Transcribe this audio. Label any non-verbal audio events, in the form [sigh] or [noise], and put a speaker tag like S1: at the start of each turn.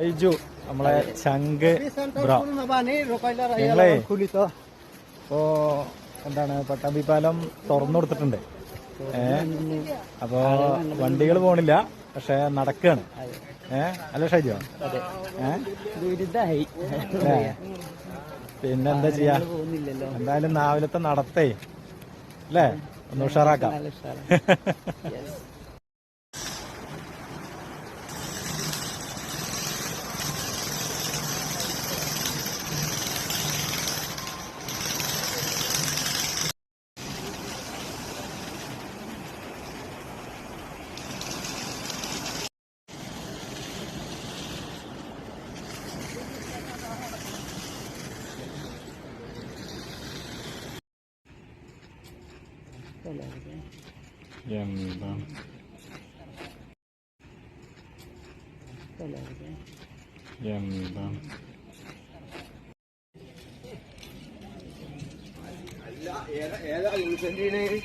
S1: ബൈജു നമ്മളെ ബ്രോ. ഞങ്ങളെ ഇപ്പോ എന്താണ് പട്ടാമ്പി പാലം തുറന്നു കൊടുത്തിട്ടുണ്ട്. ഏ? അപ്പോ വണ്ടികൾ പോണില്ല പക്ഷെ നടക്കാണ്. ഏഹ് അല്ല ഷൈജോ? പിന്നെന്താ ചെയ്യാ? എന്തായാലും നാവിലത്തെ നടത്തേ. അല്ലേ? ഒന്ന് ഉഷാറാക്കാം. [laughs]
S2: നല്ല ഉഷാറാ. Yes.
S1: എന്താ എന്താ